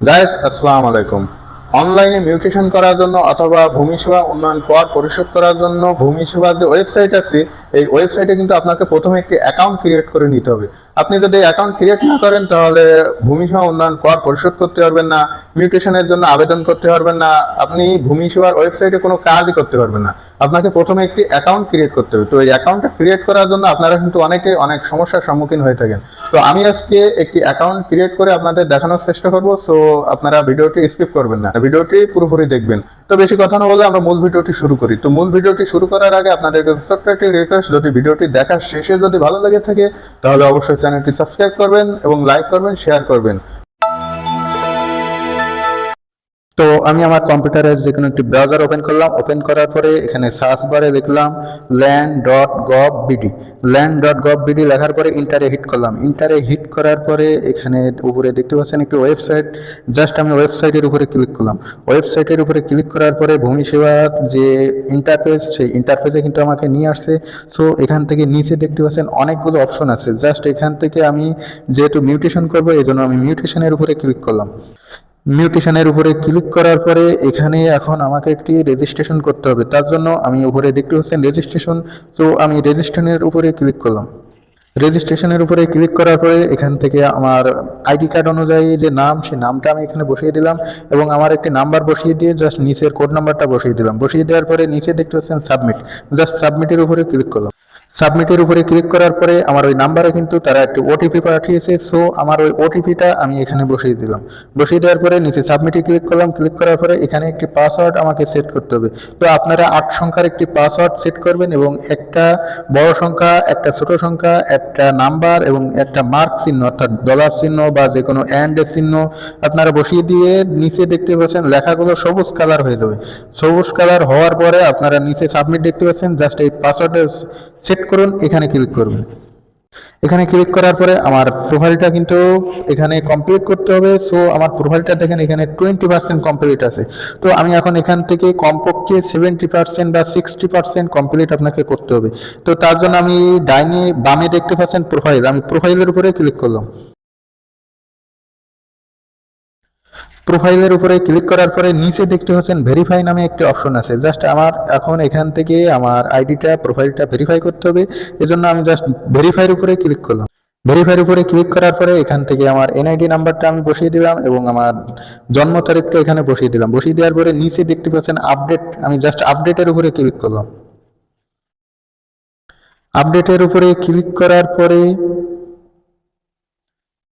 Guys আসসালামু আলাইকুম। অনলাইনে মিউটেশন করার জন্য অথবা ভূমি সেবা উন্নয়ন কর পরিশোধ করার জন্য ভূমি সেবার যে ওয়েবসাইট আছে এই ওয়েবসাইটে কিন্তু আপনাকে প্রথমে একটি অ্যাকাউন্ট ক্রিয়েট করে নিতে হবে। আপনি যদি অ্যাকাউন্ট ক্রিয়েট না করেন, তাহলে ভূমি সেবা উন্নয়ন কর পরিশোধ করতে পারবেন না মিউটেশনের জন্য আবেদন করতে পারবেন না, আপনি ভূমি সেবার ওয়েবসাইটে কোনো কাজই করতে পারবেন না। আপনাকে প্রথমে একটি অ্যাকাউন্ট ক্রিয়েট করতে হবে। তো এই অ্যাকাউন্টটা ক্রিয়েট করার জন্য আপনারা কিন্তু অনেকে অনেক সমস্যার সম্মুখীন হয়ে থাকেন। তো আমি আজকে একটি অ্যাকাউন্ট ক্রিয়েট করে আপনাদের দেখানোর চেষ্টা করব। সো আপনারা ভিডিওটি স্কিপ করবেন না। ভিডিওটি পুরোপুরি দেখবেন। তো বেশি কথা না বলে আমরা মূল ভিডিওটি শুরু করি। তো মূল ভিডিওটি শুরু করার আগে আপনাদের ছোট্ট একটি রিকোয়েস্ট যদি ভিডিওটি দেখার শেষে যদি ভালো লাগে থাকে, তাহলে অবশ্যই চ্যানেলটি সাবস্ক্রাইব করবেন এবং লাইক করবেন, শেয়ার করবেন। তো আমি আমার কম্পিউটারে যে কোনো একটি ব্রাউজার ওপেন করলাম ওপেন করার পরে এখানে সার্চ বারে দেখলাম land dot gov BD land dot gov BD লেখার পরে ইন্টারে হিট করলাম। ইন্টারে হিট করার পরে এখানে উপরে দেখতে পাচ্ছেন একটি ওয়েবসাইট জাস্ট আমি ওয়েবসাইটের উপরে ক্লিক করলাম। ওয়েবসাইটের উপরে ক্লিক করার পরে ভূমি সেবার যে ইন্টারফেস সেই ইন্টারফেসে কিন্তু আমাকে নিয়ে আসছে। সো এখান থেকে নিচে দেখতে পাচ্ছেন অনেকগুলো অপশন আছে। জাস্ট এখান থেকে আমি যেহেতু মিউটেশন করব এই জন্য আমি মিউটেশনের উপরে ক্লিক করলাম। মিউটেশনের উপরে ক্লিক করার পরে এখানে এখন আমাকে একটি রেজিস্ট্রেশন করতে হবে। তার জন্য আমি উপরে দেখতে পাচ্ছেন রেজিস্ট্রেশন তো আমি রেজিস্ট্রেশনের উপরে ক্লিক করলাম। রেজিস্ট্রেশনের উপরে ক্লিক করার পরে এখান থেকে আমার আইডি কার্ড অনুযায়ী যে নাম, সেই নামটা আমি এখানে বসিয়ে দিলাম এবং আমার একটি নাম্বার বসিয়ে দিয়ে জাস্ট নিচের কোড নাম্বারটা বসিয়ে দিলাম। বসিয়ে দেওয়ার পরে নিচে দেখতে পাচ্ছেন সাবমিট জাস্ট সাবমিটের উপরে ক্লিক করলাম। সাবমিটের উপরে ক্লিক করার পরে আমার ওই নাম্বারে কিন্তু তারা একটি ওটিপি পাঠিয়েছে। সো আমার ওই ওটিপিটা আমি এখানে বসিয়ে দিলাম। বসিয়ে দেওয়ার পরে নিচে সাবমিটে ক্লিক করলাম। ক্লিক করার পরে এখানে একটি পাসওয়ার্ড আমাকে সেট করতে হবে। তো আপনারা আট সংখ্যার একটি পাসওয়ার্ড সেট করবেন এবং একটা বড় সংখ্যা, একটা ছোট সংখ্যা, একটা নাম্বার এবং একটা মার্ক চিহ্ন, অর্থাৎ ডলার চিহ্ন বা যে কোনো অ্যান্ড চিহ্ন আপনারা বসিয়ে দিয়ে নিচে দেখতে পাচ্ছেন লেখাগুলো সবুজ কালার হয়ে যাবে। সবুজ কালার হওয়ার পরে আপনারা নিচে সাবমিট দেখতে পাচ্ছেন। জাস্ট এই পাসওয়ার্ডের সেট করুন, এখানে ক্লিক করবেন এখানে ক্লিক করার পরে আমার প্রোফাইলটা কিন্তু এখানে কমপ্লিট করতে হবে। সো আমার প্রোফাইলটা দেখেন, এখানে টোয়েন্টি পার্সেন্ট কমপ্লিট আছে। তো আমি এখন এখান থেকে কমপক্ষে সেভেন্টি পার্সেন্ট বা সিক্সটি পার্সেন্ট কমপ্লিট আপনাকে করতে হবে। তো তার জন্য আমি ডাইনে বামে দেখতে পাচ্ছেন প্রোফাইল আমি প্রোফাইলের উপরে ক্লিক করলাম। প্রোফাইলের উপরে ক্লিক করার পরে নিচে দেখতে পাচ্ছেন ভেরিফাই নামে একটি অপশন আছে। জাস্ট আমার এখন এখান থেকে আমার আইডিটা প্রোফাইলটা ভেরিফাই করতে হবে। এজন্য আমি জাস্ট ভেরিফাইয়ের উপরে ক্লিক করলাম। ভেরিফাইয়ের উপরে ক্লিক করার পরে এখান থেকে আমার এনআইডি নাম্বারটা আমি বসিয়ে দিলাম এবং আমার জন্ম তারিখটা এখানে বসিয়ে দিলাম। বসিয়ে দেওয়ার পরে নিচে দেখতে পাচ্ছেন আপডেট আমি জাস্ট আপডেটের উপরে ক্লিক করলাম। আপডেটের উপরে ক্লিক করার পরে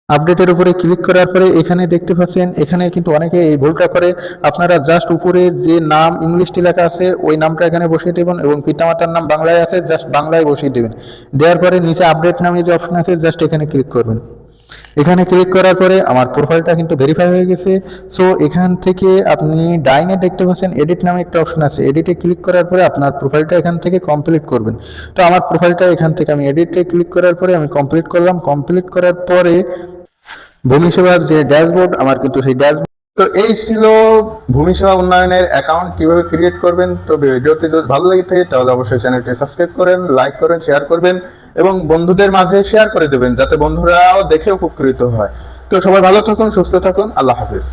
আপডেটের উপরে ক্লিক করার পরে এখানে দেখতে পাচ্ছেন, এখানে কিন্তু অনেকে এই ভুলটা করে। আপনারা জাস্ট উপরে যে নাম ইংলিশটি লেখা আছে, ওই নামটা এখানে বসিয়ে দেবেন এবং পিতামাতার নাম বাংলায় আছে জাস্ট বাংলায় বসিয়ে দেবেন। দেওয়ার পরে নিচে আপডেট নামে যে অপশন আছে জাস্ট এখানে ক্লিক করবেন। এখানে ক্লিক করার পরে আমার প্রোফাইলটা কিন্তু ভেরিফাই হয়ে গেছে। সো এখান থেকে আপনি ডাইনে দেখতে পাচ্ছেন এডিট নামে একটা অপশন আছে। এডিটে ক্লিক করার পরে আপনার প্রোফাইলটা এখান থেকে কমপ্লিট করবেন। তো আমার প্রোফাইলটা এখান থেকে আমি এডিটে ক্লিক করার পরে আমি কমপ্লিট করলাম। কমপ্লিট করার পরে ভূমি সেবার যে ড্যাশবোর্ড, আমার কিন্তু সেই ড্যাশবোর্ড। তো এই ছিল ভূমি সেবা উন্নয়নের অ্যাকাউন্ট কীভাবে ক্রিয়েট করবেন। তো ভিডিওটি যদি ভালো লাগে থাকে, তাহলে অবশ্যই চ্যানেলটি সাবস্ক্রাইব করেন লাইক করেন শেয়ার করবেন এবং বন্ধুদের মাঝে শেয়ার করে দেবেন, যাতে বন্ধুরাও দেখে উপকৃত হয়। তো সবাই ভালো থাকুন, সুস্থ থাকুন, আল্লাহ হাফিজ।